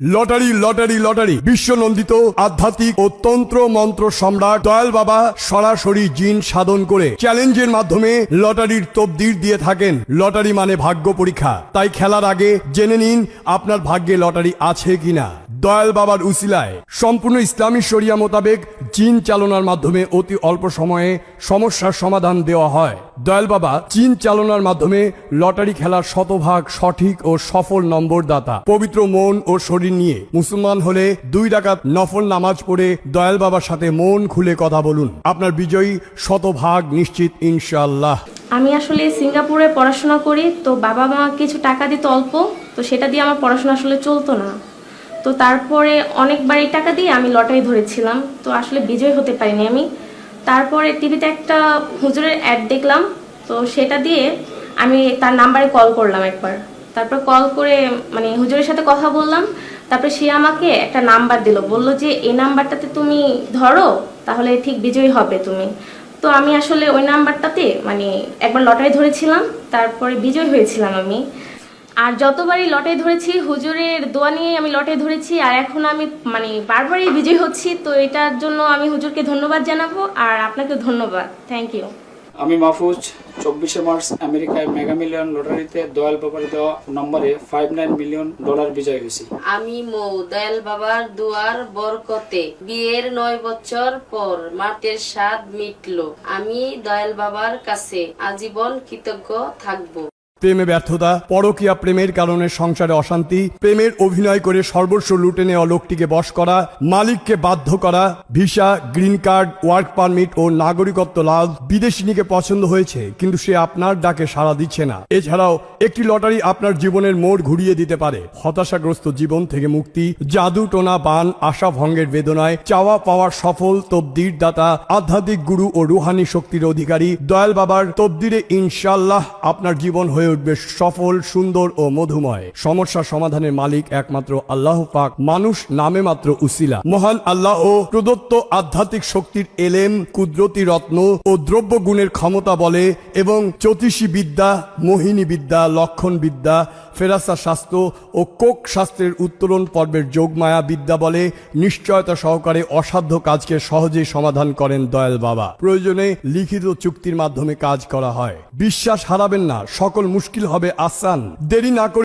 Lottery lottery lottery. বিশ্বনন্দিত আধ্যাত্মিক ও তন্ত্র মন্ত্র সম্রাট দয়াল বাবা সরাসরি জিন সাধন করে চ্যালেঞ্জের মাধ্যমে লটারির তবদির দিয়ে থাকেন। লটারি মানে ভাগ্য পরীক্ষা। তাই খেলার আগে জেনে নিন আপনার ভাগ্যে লটারি আছে কিনা। দয়াল বাবার উসিলায় সম্পূর্ণ ইসলামী শরিয়া মোতাবেক জিন চালনার মাধ্যমে অতি অল্প সময়ে সমস্যার সমাধান দেওয়া হয়। দয়াল বাবা জিন চালনার মাধ্যমে লটারি খেলার শতভাগ সঠিক ও সফল নম্বর দাতা পবিত্র মন ও শরীর নিয়ে মুসলমান হলে দুই ডাকাত নফল নামাজ পড়ে দয়াল বাবার সাথে মন খুলে কথা বলুন। আপনার বিজয়ী শতভাগ নিশ্চিত ইনশাল্লাহ আমি আসলে সিঙ্গাপুরে পড়াশোনা করি, তো বাবা মা কিছু টাকা দিত অল্প, তো সেটা দিয়ে আমার পড়াশোনা আসলে চলতো না। তো তারপরে অনেকবার এই টাকা দিয়ে আমি লটারি ধরেছিলাম, তো আসলে বিজয় হতে পারিনি আমি। তারপরে টিভিতে একটা হুজুরের অ্যাড দেখলাম, তো সেটা দিয়ে আমি তার নাম্বারে কল করলাম একবার। তারপর কল করে মানে হুজুরের সাথে কথা বললাম তারপরে সে আমাকে একটা নাম্বার দিল, বলল যে, এই নাম্বারটাতে তুমি ধরো, তাহলে ঠিক বিজয়ী হবে তুমি। তো আমি আসলে ওই নাম্বারটাতে মানে একবার লটারি ধরেছিলাম, তারপরে বিজয় হয়েছিলাম আমি। আর যতবারই লটারি ধরেছি, হুজুরের দোয়া নিয়ে আমি লটারি ধরেছি, আর এখন আমি মানে বারবারই বিজয় হচ্ছি, তো এটার জন্য আমি হুজুরকে ধন্যবাদ জানাব, আর আপনাকে ধন্যবাদ। থ্যাংক ইউ আমি মাহফুজ, চব্বিশে মার্চ আমেরিকায় মেগা মিলিয়ন লটারিতে দয়াল বাবার দেওয়া নম্বরে ফাইভ নাইন মিলিয়ন ডলার বিজয় হয়েছি। আমি মৌ, দয়াল বাবার দুয়ার বরকতে বিয়ের নয় বছর পর মাতের স্বাদ মিটলো। আমি দয়াল বাবার কাছে আজীবন কৃতজ্ঞ থাকব। প্রেমে ব্যর্থতা, পরকীয়া প্রেমের কারণে সংসারে অশান্তি, প্রেমের অভিনয় করে সর্বস্ব লুটে নেওয়া লোকটিকে বশ করা, মালিককে বাধ্য করা, visa, green card, work permit ও নাগরিকত্ব লাভ বিদেশিনীকে পছন্দ হয়েছে, কিন্তু সে আপনার ডাকে সাড়া দিচ্ছে না। এছাড়াও, একটি লটারি আপনার জীবনের মোড় ঘুরিয়ে দিতে পারে। হতাশাগ্রস্ত জীবন থেকে মুক্তি, জাদু টোনা বান, আশা ভঙ্গের বেদনায়, চাওয়া পাওয়ার সফল তবদির দাতা, আধ্যাত্মিক গুরু ও রুহানি শক্তির অধিকারী, দয়াল বাবার তবদিরে ইনশাল্লাহ আপনার জীবন হয়ে উঠবে সফল, সুন্দর ও মধুময়। সমস্যা সমাধানের মালিক একমাত্র আল্লাহ পাক, মানুষ নামে মাত্র উসিলা। মহান আল্লাহ ও প্রদত্ত আধ্যাত্মিক শক্তির এলেম, কুদরতি রত্ন ও দ্রব্য গুণের ক্ষমতা বলে এবং জ্যোতিষী বিদ্যা, মোহিনী বিদ্যা, লক্ষণ বিদ্যা, ফেরাসা শাস্ত্র ও কোক শাস্ত্রের উত্তরণ পর্বের যোগমায়া বিদ্যা বলে নিশ্চয়তা সহকারে অসাধ্য কাজকে সহজেই সমাধান করেন দয়াল বাবা। প্রয়োজনে লিখিত চুক্তির মাধ্যমে কাজ করা হয়। বিশ্বাস হারাবেন না, সকল মুশকিল হবে আসাল দেরি না করে